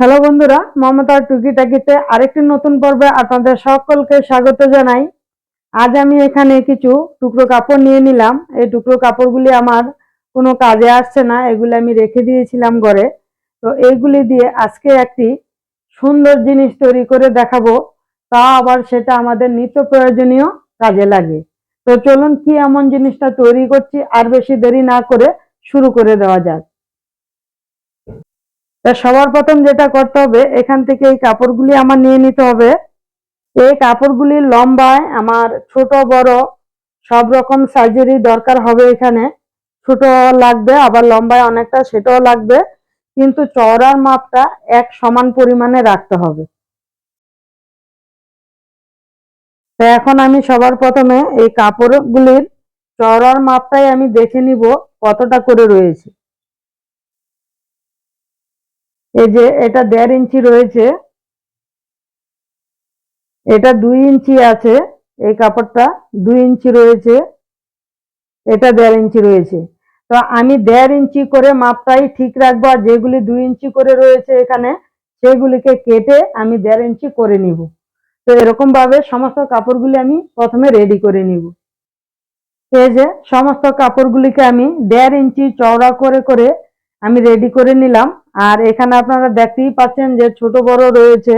Hello বন্ধুরা মমতার টুকিটাকিতে আরেকটি নতুন পর্বে আপনাদের সকলকে স্বাগত জানাই। আজ আমি এখানে কিছু টুকরো কাপড় নিয়ে নিলাম। এই টুকরো কাপড়গুলি আমার কোনো কাজে আসছে না, এগুলি আমি রেখে দিয়েছিলাম ঘরে। তো এইগুলি দিয়ে আজকে একটি সুন্দর জিনিস তৈরি করে দেখাবো, তা আবার সেটা আমাদের নিত্য প্রয়োজনীয় কাজে লাগে। তো চলুন কি এমন জিনিসটা তৈরি করছি, আর বেশি দেরি না করে শুরু করে দেওয়া যাক। তা সবার প্রথম যেটা করতে হবে, এখান থেকে এই কাপড়গুলি আমার নিয়ে নিতে হবে। এই কাপড়গুলির লম্বায় আমার ছোট, বড় সব রকম সাইজেরই দরকার হবে এখানে। ছোট লাগবে, আবার লম্বায় অনেকটা সেটাও লাগবে, কিন্তু চওড়ার মাপটা এক সমান পরিমাণে রাখতে হবে। তো এখন আমি সবার প্রথমে এই কাপড়গুলির চওড়ার মাপটাই আমি দেখে নিব কতটা করে রয়েছে। এই যে এটা দেড় ইঞ্চি রয়েছে। এটা দুই ইঞ্চি আছে, এই কাপড়টা দুই ইঞ্চি রয়েছে, এটা দেড় ইঞ্চি রয়েছে। তো আমি দেড় ইঞ্চি করে মাপটাই ঠিক রাখব, আর যেগুলি দুই ইঞ্চি করে রয়েছে এখানে, সেগুলিকে কেটে আমি দেড় ইঞ্চি করে নিব। তো এরকম ভাবে সমস্ত কাপড়গুলি আমি প্রথমে রেডি করে নিব। এই যে সমস্ত কাপড়গুলিকে আমি দেড় ইঞ্চি চওড়া করে করে আমি রেডি করে নিলাম। আর এখানে আপনারা দেখতেই পাচ্ছেন যে ছোট বড় রয়েছে।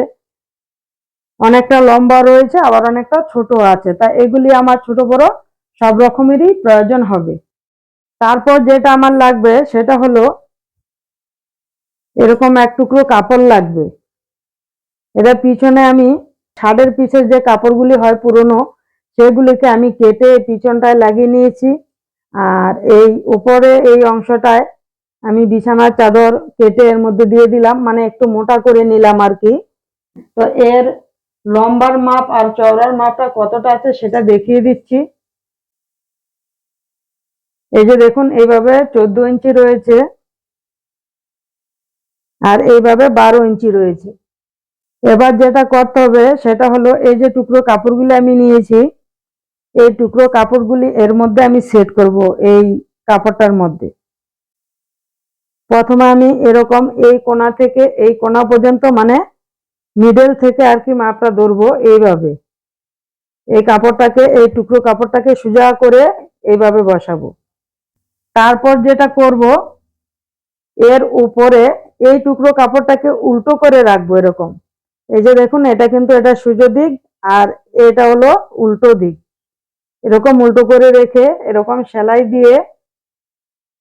অনেকটা লম্বা রয়েছে, আবার অনেকটা ছোট আছে। তা এগুলি আমার ছোট বড় সব রকমেরই প্রয়োজন হবে। তারপর যেটা আমার লাগবে সেটা হলো এরকম এক টুকরো কাপড় লাগবে। এটা পিছনে আমি ছাদের পিছের যে কাপড়গুলি হয় পুরনো, সেগুলিকে আমি কেটে পিছনটায় লাগিয়ে নিয়েছি। আর এই উপরে এই অংশটায় আমি বিছানার চাদর কেটে এর মধ্যে দিয়ে দিলাম মানে একটু মোটা করে নিলাম আর কি। তো এর লম্বার মাপ আর চওড়ার মাপটা কতটা আছে সেটা দেখিয়ে দিচ্ছি। এই যে দেখুন, এইভাবে চোদ্দ ইঞ্চি রয়েছে আর এইভাবে বারো ইঞ্চি রয়েছে। এবার যেটা করতে হবে সেটা হলো এই যে টুকরো কাপড়গুলি আমি নিয়েছি, এই টুকরো কাপড়গুলি এর মধ্যে আমি সেট করব এই কাপড়টার মধ্যে। প্রথমে আমি এরকম এই কোনা থেকে, এই কোণা পর্যন্ত মানে মিডল থেকে আর কি মাপটা ধরবো এইভাবে। এই কাপড়টাকে, এই টুকরো কাপড়টাকে সোজা করে এইভাবে বসাবো। তারপর যেটা করব, এর উপরে এই টুকরো কাপড়টাকে উল্টো করে রাখব এরকম। এই যে দেখুন, এটা কিন্তু এটা সোজা দিক আর এটা হলো উল্টো দিক। এরকম উল্টো করে রেখে এরকম সেলাই দিয়ে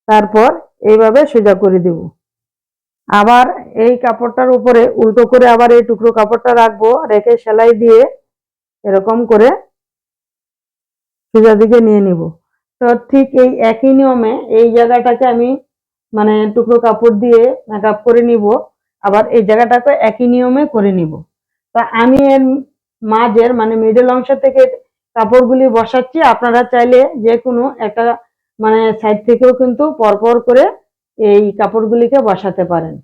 তারপর এইভাবে সোজা করে দিব। আবার এই কাপড়টার উপরে উল্টো করে আবার এই টুকরো কাপড়টা রাখব, রেখে সেলাই দিয়ে এরকম করে সোজা দিকে নিয়ে নিব। তো ঠিক এই একই নিয়মে এই জায়গাটাকে আমি মানে টুকরো কাপড় দিয়ে মেকআপ করে নিব, আবার এই জায়গাটাকে একই নিয়মে করে নিব। তা আমি এর মাঝের মানে মিডল অংশ থেকে কাপড়গুলি বসাচ্ছি, আপনারা চাইলে যে কোনো একটা মানে সাইড থেকেও কিন্তু পরপর করে এই কাপড়গুলিকে বসাতে পারেন।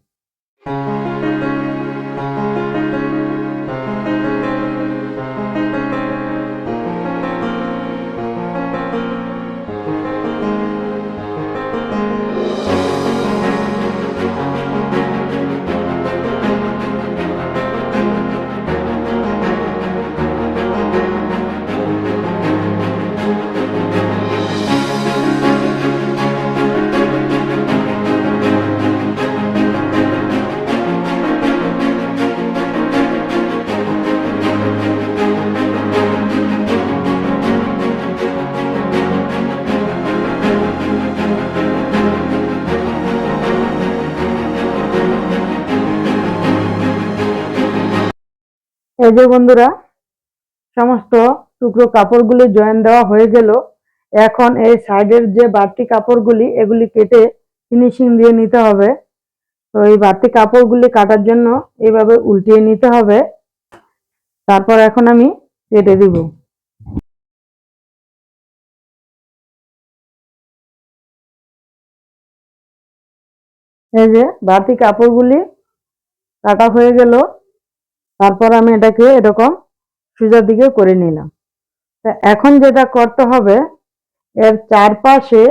এই যে বন্ধুরা, সমস্ত টুকরো কাপড়গুলি জয়েন দেওয়া হয়ে গেল। এখন এই সাইডের যে বাড়তি কাপড়গুলি, এগুলি কেটে ফিনিশিং দিয়ে নিতে হবে। তো এই বাড়তি কাপড়গুলি কাটার জন্য এইভাবে উল্টিয়ে নিতে হবে। তারপর এখন আমি কেটে দিব। এই যে বাড়তি কাপড়গুলি কাটা হয়ে গেল। তারপর আমি এটাকে এরকম সোজার দিকে করে নিলাম। তা এখন যেটা করতে হবে, এর চারপাশে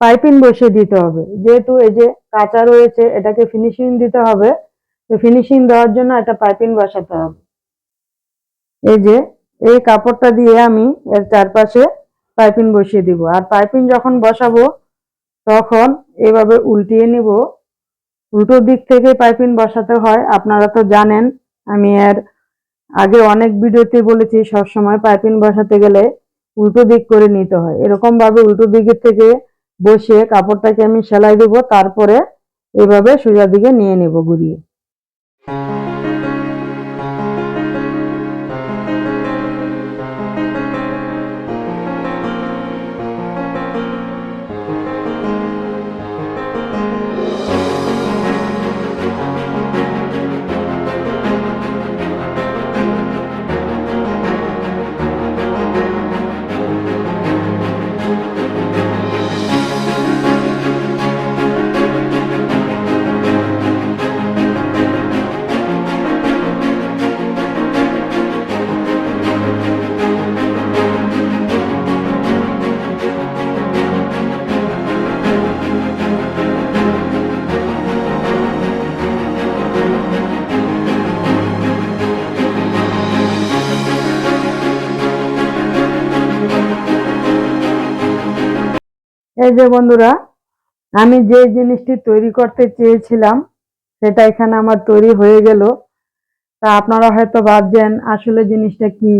পাইপিং বসিয়ে দিতে হবে। যেহেতু এই যে কাঁচা রয়েছে, এটাকে ফিনিশিং দিতে হবে। তো ফিনিশিং দেওয়ার জন্য একটা পাইপিং বসাতে হবে। এই যে, এই কাপড়টা দিয়ে আমি এর চারপাশে পাইপিং বসিয়ে দিব। আর পাইপিং যখন বসাবো, তখন এভাবে উল্টিয়ে নিব। উল্টো দিক থেকে পাইপিং বসাতে হয়। আপনারা তো জানেন আমি আর আগে অনেক ভিডিওতে বলেছি, সবসময় পাইপিং বসাতে গেলে উল্টো দিক করে নিতে হয়। এরকম ভাবে উল্টো দিকের থেকে বসিয়ে কাপড়টাকে আমি সেলাই দেবো, তারপরে এভাবে সোজা দিকে নিয়ে নেব ঘুরিয়ে। এই যে বন্ধুরা, আমি যে জিনিসটি তৈরি করতে চেয়েছিলাম, সেটা এখানে আমার তৈরি হয়ে গেল। তা আপনারা হয়তো ভাবছেন, আসলে জিনিসটা কি?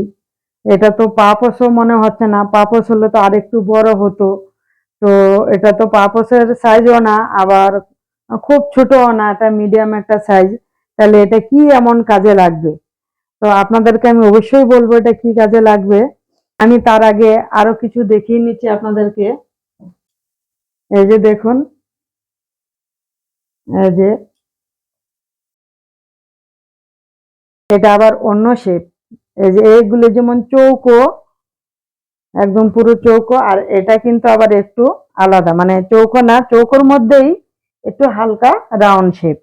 এটা তো পাপসও মনে হচ্ছে না। পাপস হলে তো আরেকটু বড় হতো। তো এটা তো পাপসের সাইজও না, আবার খুব ছোটও না, এটা মিডিয়াম একটা সাইজ তাহলে এটা কি এমন কাজে লাগবে? তো আপনাদেরকে আমি অবশ্যই বলব এটা কি কাজে লাগবে। আমি তার আগে আরও কিছু দেখিয়ে নিচ্ছি আপনাদেরকে। এই যে দেখুন, এই যে এটা আবার অন্য শেপ এই যে এইগুলো যেমন চৌকো, একদম পুরো চৌকো, আর এটা কিন্তু আবার একটু আলাদা। মানে চৌকো না, চৌকোর মধ্যেই একটু হালকা রাউন্ড শেপ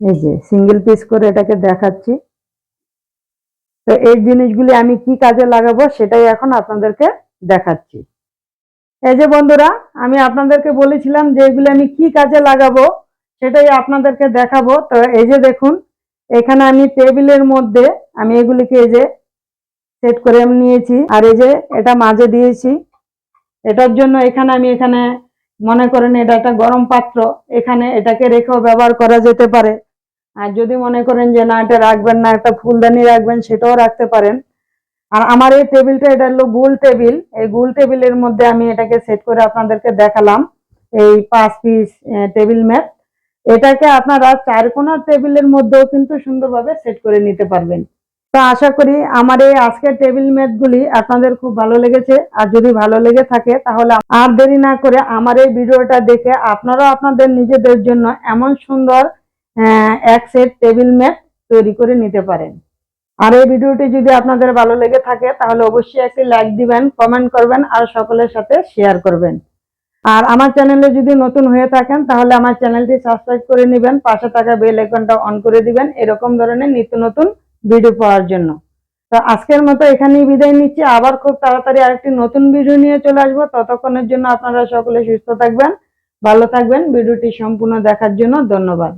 এই যে সিঙ্গেল পিস করে এটাকে দেখাচ্ছি। তো এই জিনিসগুলি আমি কি কাজে লাগাবো সেটাই এখন আপনাদেরকে দেখাচ্ছি। এই যে বন্ধুরা, আমি আপনাদেরকে বলেছিলাম যে এগুলো আমি কি কাজে লাগাবো সেটাই আপনাদেরকে দেখাবো। তো এই যে দেখুন, এখানে আমি টেবিলের মধ্যে আমি এগুলিকে এই যে সেট করে আমি নিয়েছি। আর এই যে এটা মাঝে দিয়েছি। এটার জন্য এখানে আমি এখানে, মনে করেন এটা একটা গরম পাত্র, এখানে এটাকে রেখেও ব্যবহার করা যেতে পারে। আর যদি মনে করেন যে না, এটা রাখবেন না, একটা ফুলদানি রাখবেন, সেটাও রাখতে পারেন। আর আমার এই টেবিলটা, এটা হলো গোল টেবিল। এই গোল টেবিলের মধ্যে আমি এটাকে সেট করে আপনাদেরকে দেখালাম। এই পাঁচ পিস টেবিল ম্যাট এটাকে আপনারা চার কোনার টেবিলের মধ্যেও কিন্তু সুন্দরভাবে সেট করে নিতে পারবেন। তো আশা করি আমার এই আজকের টেবিল ম্যাট গুলি আপনাদের খুব ভালো লেগেছে। আর যদি ভালো লেগে থাকে, তাহলে আর দেরি না করে আমার এই ভিডিওটা দেখে আপনারাও আপনাদের নিজেদের জন্য এমন সুন্দর এক সেট টেবিল ম্যাট তৈরি করে নিতে পারেন। আর এই ভিডিওটি যদি আপনাদের ভালো লেগে থাকে, তাহলে অবশ্যই একটি লাইক দিবেন কমেন্ট করবেন, আর সকলের সাথে শেয়ার করবেন। আর আমার চ্যানেলে যদি নতুন হয়ে থাকেন, তাহলে আমার চ্যানেলটি সাবস্ক্রাইব করে নেবেন, পাশে থাকা বেল আইকনটা অন করে দিবেন, এরকম ধরনের নিত্য নতুন ভিডিও পাওয়ার জন্য। তো আজকের মতো এখানেই বিদায় নিচ্ছি। আবার খুব তাড়াতাড়ি আরেকটি নতুন ভিডিও নিয়ে চলে আসব। ততক্ষণের জন্য আপনারা সকলে সুস্থ থাকবেন, ভালো থাকবেন। ভিডিওটি সম্পূর্ণ দেখার জন্য ধন্যবাদ।